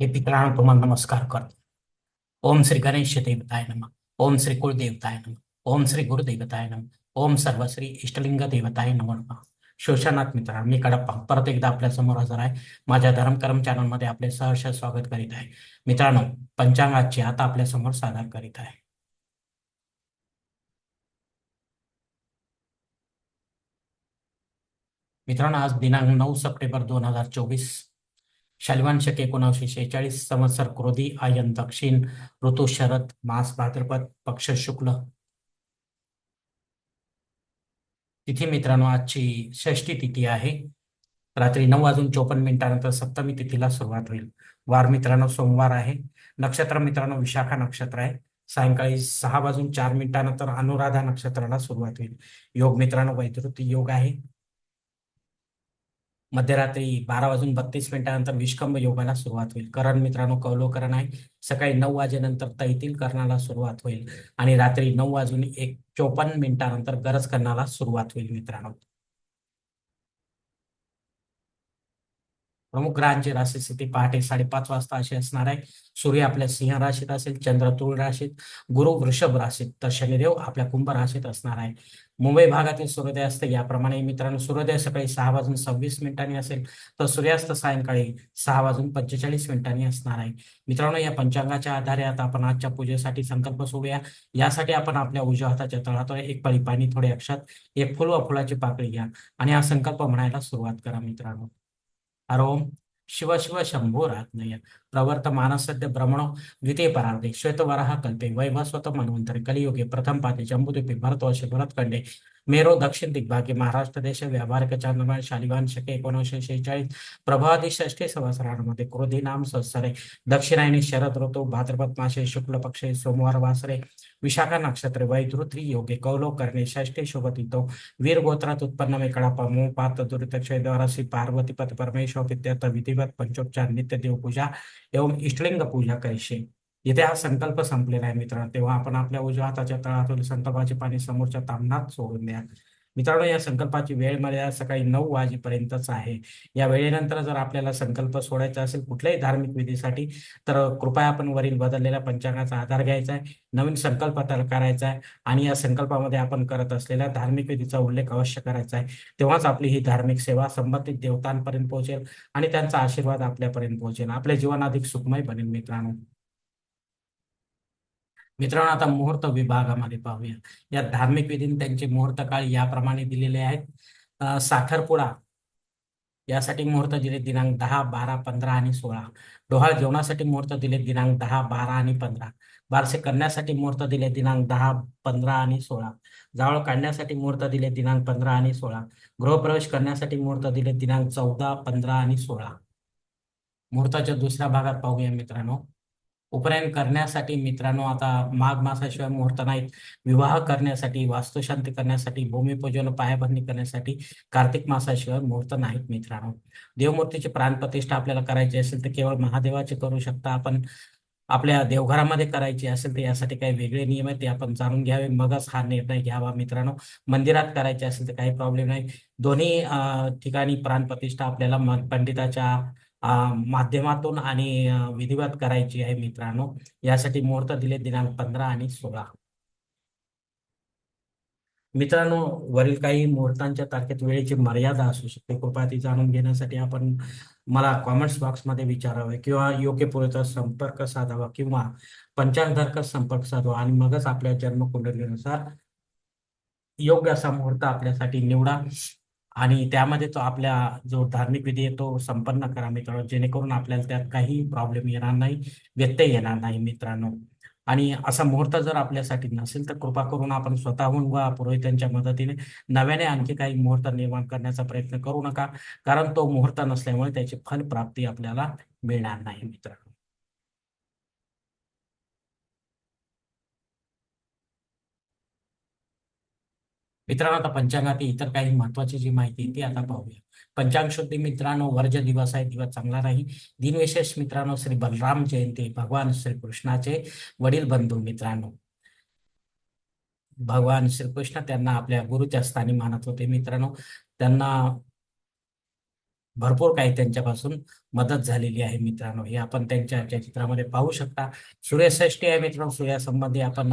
हे पितरांना, तुम्हाला नमस्कार करतो. ओम श्री गणेश देवताय नम. ओम श्री कुलदेवताय नम. ओम श्री गुरुदेवताय नम. ओम सर्व श्री इष्टलिंग देवताय नमो. नमः शिवशनाथ मित्र मी कडप्पा. परत एकदा आपल्या समोर हजर आहे. माझ्या धर्मकरम चॅनलमध्ये आपले सहर्ष स्वागत करीत आहे. मित्रांनो, पंचांगाची आता आपल्या समोर सादर करीत आहे. मित्रांनो, आज दिनांक नऊ सप्टेंबर दोन हज़ार चोवीस शालिवान शके एकोणीसशे शेहेचाळीस संवत्सर क्रोधी आयन दक्षिण ऋतू शरद मास भाद्रपद पक्ष शुक्ल. तिथी मित्रांनो आजची षष्टी तिथी आहे. रात्री नऊ वाजून चोपन्न मिनिटानंतर सप्तमी तिथीला सुरुवात होईल. वार मित्रांनो सोमवार आहे. नक्षत्र मित्रांनो विशाखा नक्षत्र आहे. सायंकाळी सहा वाजून चार मिनिटानंतर अनुराधा नक्षत्राला सुरुवात होईल. योग मित्रांनो वैद्युती योग आहे. मध्यरात्री बारा वाजून बत्तीस मिनिटानंतर विष्कंभ योगाला सुरुवात होईल. करण मित्रांनो कौलोकरण आहे. सकाळी नऊ वाजेनंतर तैतील करणाला सुरुवात होईल. आणि रात्री नऊ वाजून एक चोपन्न मिनिटानंतर गरज करण्याला सुरुवात होईल मित्रांनो. प्रमुख ग्रहांची राशी स्थिती पहाटे साडेपाच वाजता अशी असणार आहे. सूर्य आपल्या सिंह राशीत असेल चंद्र तुळ राशीत गुरु वृषभ राशीत. तर शनिदेव आपल्या कुंभ राशीत असणार आहे. मुंबई भागातील सूर्योदय असते याप्रमाणे मित्रांनो सूर्योदय सकाळी सहा वाजून सव्वीस मिनिटांनी असेल तर सूर्यास्त सायंकाळी सहा वाजून पंचेचाळीस मिनिटांनी असणार आहे. मित्रांनो या पंचांगाच्या आधारे आता आपण आजच्या पूजेसाठी संकल्प सोडूया. यासाठी आपण आपल्या उजव्या हाताच्या तळातून एक पळी पाणी थोडे अक्षात एक फुल व फुलाची पाकळी घ्या. आणि हा संकल्प म्हणायला सुरुवात करा मित्रांनो. हरोम शिव शिव शंभो रात्नय प्रवर्त मानसद्य भ्रमणो द्वितीय परार्धे श्वेतवराह कल्पे वैवस्वत मनवंतरे कलियुगे प्रथम पाते जम्बुदीपे भरतवर्षे भरतखंडे मेरो दक्षिण दिग्भागे महाराष्ट्र देश व्यावहारिक चांद्रमान शालिवान शके एकोणीसशे शेहेचाळीस प्रभादी षष्ठी संवत्सरांमध्ये क्रोधी नाम संवत्सरे दक्षिणायनी शरद ऋतू भाद्रपद मासे शुक्ल पक्षे सोमवार वासरे विशाखा नक्षत्रे वैधृत्री योगे कौलो करणे षष्ठी शुभतितो वीर गोत्रात उत्पन्न मे कडापा मोह पात दुरितक्षय द्वारा श्री पार्वती पत परमेश्वर विद्यार्थ विधिवत पंचोपचार नित्य देवपूजा एवं इष्टलिंग पूजा करीशे इथे हा संकल्प संपलेला आहे मित्रांनो. तेव्हा आपण आपल्या उजव्या हाताच्या तळातून संकल्पाचे पाणी समोरच्या तामणात सोडून द्या. मित्रांनो या संकल्पाची वेळ मर्यादा सकाळी नऊ वाजेपर्यंतच आहे. या वेळेनंतर जर आपल्याला संकल्प सोडायचा असेल कुठल्याही धार्मिक विधीसाठी तर कृपया आपण वरील बदललेल्या पंचांगाचा आधार घ्यायचा आहे नवीन संकल्प तयार करायचा आहे आणि या संकल्पामध्ये आपण करत असलेल्या धार्मिक विधीचा उल्लेख अवश्य करायचा आहे. तेव्हाच आपली ही धार्मिक सेवा संबंधित देवतांपर्यंत पोहोचेल आणि त्यांचा आशीर्वाद आपल्यापर्यंत पोहोचेल. आपले जीवन अधिक सुखमय बनेल मित्रांनो. मित्रांनो आता मुहूर्त विभागामध्ये पाहूया. या धार्मिक विधीने त्यांचे मुहूर्त काळ याप्रमाणे दिलेले आहेत. साखरपुडा. यासाठी मुहूर्त दिले दिनांक दहा बारा पंधरा आणि सोळा. डोहाळ जेवणासाठी मुहूर्त दिले दिनांक दहा बारा आणि पंधरा. बारसे करण्यासाठी मुहूर्त दिले दिनांक दहा पंधरा आणि सोळा. जावळ काढण्यासाठी मुहूर्त दिले दिनांक पंधरा आणि सोळा. गृहप्रवेश करण्यासाठी मुहूर्त दिले दिनांक चौदा पंधरा आणि सोळा. मुहूर्ताच्या दुसऱ्या भागात पाहूया मित्रांनो. उपनयन करण्यासाठी मित्रांनो आता माघ मासाशिवाय मुहूर्त नाहीत. विवाह करण्यासाठी वास्तुशांती करण्यासाठी भूमिपूजन पायाभरणी करण्यासाठी कार्तिक मासाशिवाय मुहूर्त नाहीत मित्रांनो. देवमूर्तीची प्राणप्रतिष्ठा आपल्याला करायची असेल तर केवळ महादेवाची करू शकता आपण. आपल्या देवघरामध्ये करायची असेल तर यासाठी काही वेगळे नियम आहेत ते आपण जाणून घ्यावे. मगच हा निर्णय घ्यावा मित्रांनो. मंदिरात करायचे असेल तर काही प्रॉब्लेम नाही. दोन्ही ठिकाणी प्राणप्रतिष्ठा आपल्याला पंडिताच्या माध्यमातून आणि विधिवत करायची आहे मित्रांनो. यासाठी मुहूर्त दिले दिनांक पंधरा आणि सोळा. मित्रांनो वरील काही मुहूर्तांच्या तारखेत वेळेची मर्यादा असू शकते. कृपया ती जाणून घेण्यासाठी आपण मला कॉमेंट्स बॉक्समध्ये विचारावे किंवा योग्य पुरेचा संपर्क साधावा किंवा पंचांगधारक संपर्क साधावा आणि मगच आपल्या जन्मकुंडलीनुसार योग्य असा मुहूर्त आपल्यासाठी निवडा. आणि त्यामध्ये तो आपल्या जो धार्मिक विधी आहे तो संपन्न करा मित्रांनो. जेणेकरून आपल्याला त्यात काही प्रॉब्लेम येणार नाही व्यत्यय येणार नाही मित्रांनो. आणि असा मुहूर्त जर आपल्यासाठी नसेल तर कृपा करून आपण स्वतःहून व पुरोहितांच्या मदतीने नव्याने आणखी काही मुहूर्त निर्माण करण्याचा प्रयत्न करू नका. कारण तो मुहूर्त नसल्यामुळे त्याची फलप्राप्ती आपल्याला मिळणार नाही मित्रांनो. मित्रांनो आता पंचांगातील इतर काही महत्वाची जी माहिती ती आता पाहूया. पंचांग शुद्धी मित्रांनो वर्ज दिवस आहे दिवस चांगला राहील. दिनविशेष मित्रांनो श्री बलराम जयंती भगवान श्रीकृष्णाचे वडील बंधू मित्रांनो. भगवान श्रीकृष्ण त्यांना आपल्या गुरुच्या स्थानी मानत होते मित्रांनो. त्यांना भरपूर काही त्यांच्यापासून मदत झालेली आहे मित्रांनो. हे आपण त्यांच्या चित्रामध्ये पाहू शकता. सूर्यषष्टी आहे मित्रांनो सूर्यासंबंधी आपण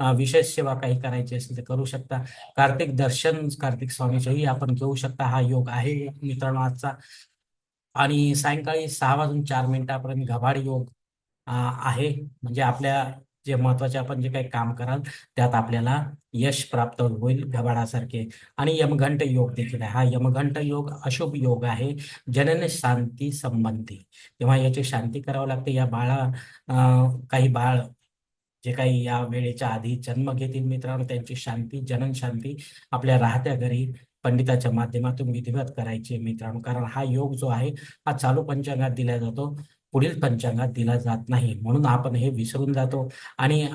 विशेष सेवा काही करायची असेल तर करू शकता. कार्तिक दर्शन कार्तिक स्वामीचंही आपण घेऊ शकता. हा योग आहे मित्रांनो आजचा. आणि सायंकाळी सहा वाजून चार मिनिटापर्यंत घबाड योग आहे. म्हणजे आपल्या जे महत्त्वाचे आपण जे काही काम कराल त्यात आपल्याला यश प्राप्त होईल घबाडासारखे आणि यमघंट योग देखील आहे. हा यमघंट योग अशुभ योग आहे. जनन शांती संबंधी. तेव्हा याची शांती करावं लागते. या बाळा अं, काही बाळ जे काही या वेळेच्या आधी जन्म घेतील मित्रांनो त्यांची शांती जनन शांती आपल्या राहत्या घरी पंडिताच्या माध्यमातून विधिवत करायची मित्रांनो. कारण हा योग जो आहे हा चालू पंचांगात दिला जातो पुढील पंचांगात दिला जात नाही. म्हणून आपण हे विसरून जातो आणि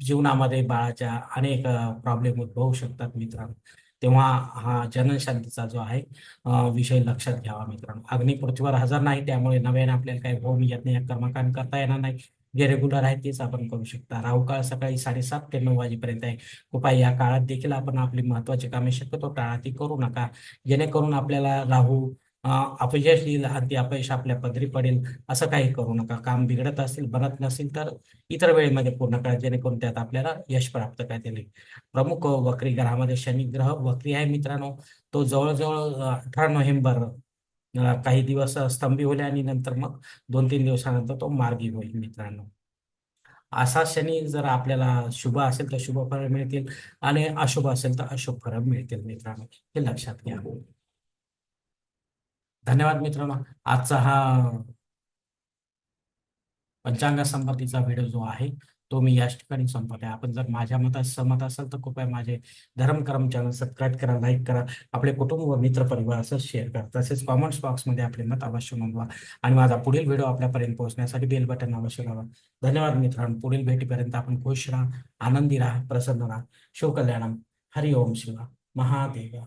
जीवनामध्ये बाळाच्या अनेक प्रॉब्लेम उद्भवू शकतात मित्रांनो. तेव्हा हा जनशांतीचा जो आहे विषय लक्षात घ्यावा मित्रांनो. अग्नि पृथ्वीवर हजर नाही त्यामुळे नव्याने आपल्याला काही होम यज्ञ कर्मकांड करता येणार नाही. जे रेग्युलर आहे तेच आपण करू शकता. राहू काळ सकाळी साडेसात ते नऊ वाजेपर्यंत आहे. उपाय या काळात देखील आपण आपली महत्वाची कामे शक्यतो टाळाती करू नका. जेणेकरून आपल्याला राहू अपयश येईल आणि ते अपयश आपल्या पदरी पडेल असं काही करू नका. काम बिघडत असेल बनत नसेल तर इतर वेळेमध्ये पूर्ण करा. जेणेकरून त्यात आपल्याला यश प्राप्त करता येईल. प्रमुख वक्री ग्रहामध्ये शनी ग्रह वक्री आहे मित्रांनो. तो जवळजवळ अठरा नोव्हेंबर काही दिवस स्तंभी होईल आणि नंतर मग दोन तीन दिवसानंतर तो मार्गी होईल मित्रांनो. असा शनी जर आपल्याला शुभ असेल तर शुभ फळ मिळतील आणि अशुभ असेल तर अशुभ फळ मिळतील मित्रांनो. हे लक्षात घ्या. धन्यवाद मित्रांनो. आजचा हा पंचांगा संबंधीचा व्हिडिओ जो आहे तो मी याच ठिकाणी संपत आहे. आपण जर माझ्या मतात सहमत असाल तर कृपया माझे धर्म कर्म चॅनल सबस्क्राईब करा लाईक करा. आपले कुटुंब व मित्र परिवार असं शेअर करा. तसेच कॉमेंट्स बॉक्समध्ये आपले मत अवश्य नोंदवा आणि माझा पुढील व्हिडिओ आपल्यापर्यंत पोहोचण्यासाठी बेल बटन अवश्य लावा. धन्यवाद मित्रांनो. पुढील भेटीपर्यंत आपण खुश राहा आनंदी राहा प्रसन्न राहा. शिवकल्याणम हरि ओम शिवा महादेवा.